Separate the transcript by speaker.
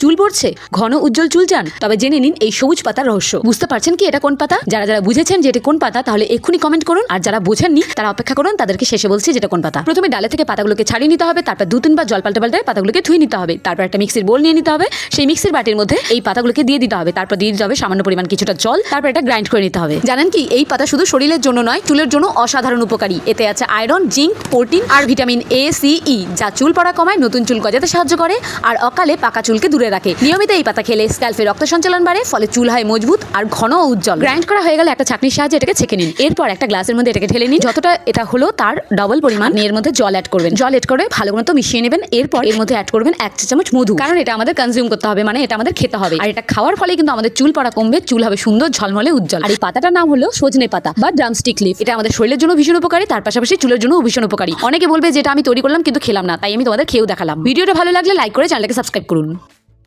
Speaker 1: চুল পড়ছে, ঘন উজ্জ্বল চুল চান, তবে জেনে নিন এই সবুজ পাতার রহস্য। বুঝতে পারছেন কি এটা কোন পাতা? যারা যারা বুঝেছেন যে এটা কোন পাতা, তাহলে এক্ষুনি কমেন্ট করুন, আর যারা বোঝেননি, তারা অপেক্ষা করুন, তাদেরকে শেষে বলছি যেটা কোন পাতা। প্রথমে ডালে থেকে পাতাগুলোকে ছাড়িয়ে নিতে হবে, তারপর দু তিনবার জল পাল্টে পাল্টে পাতাগুলোকে ধুয়ে নিতে হবে। তারপর একটা মিক্সির বোল নিয়ে নিতে হবে, সেই মিক্সির বাটির মধ্যে এই পাতাগুলোকে দিয়ে দিতে হবে। তারপর দিয়ে দিতে হবে সামান্য পরিমাণ কিছুটা জল, তারপর এটা গ্রাইন্ড করে নিতে হবে। জানেন কি, এই পাতা শুধু শরীরের জন্য নয়, চুলের জন্য অসাধারণ উপকারী। এতে আছে আয়রন, জিঙ্ক, প্রোটিন আর ভিটামিন এ সি ই যা চুল পড়া কমায় নতুন চুল গজাতে সাহায্য করে, আর অকালে পাকা চুলকে দূরে রাখে। নিয়মিত এই পাতা খেলে স্ক্যাল্পে রক্ত সঞ্চালন বাড়ে, ফলে চুল হয় মজবুত আর ঘন উজ্জ্বল। গ্রাইন্ড করা হয়ে গেলে একটা ছাকনির সাহায্যে এটাকে ছেঁকে নিন। এরপর একটা গ্লাসের মধ্যে এটাকে ঢেলে নিন। যতটা এটা হলো তার ডবল পরিমাণ। এর মধ্যে জল অ্যাড করবেন। জল অ্যাড করে ভালো মতো মিশিয়ে নেবেন। এরপর এর মধ্যে অ্যাড করবেন এক চা চামচ মধু। কারণ এটা আমাদের কনজিউম করতে হবে মানে এটা আমাদের খেতে হবে। আর এটা খাওয়ার ফলে কিন্তু আমাদের চুল পড়া কমবে, চুল হবে সুন্দর, ঝলমলে, উজ্জ্বল। আর এই পাতাটার নাম হলো সজনে পাতা বা ড্রামস্টিক লিফ এটা আমাদের শরীরের জন্য ভীষণ উপকারী, তার পাশাপাশি চুলের জন্য ভীষণ উপকারী। অনেকে বলবে যেটা আমি তৈরি করলাম, কিন্তু খেলাম না, তাই আমি তোমাদের খেয়েও দেখালাম। ভিডিওটা ভালো লাগলে লাইক করে চ্যানেলকে সাবস্ক্রাইব করুন।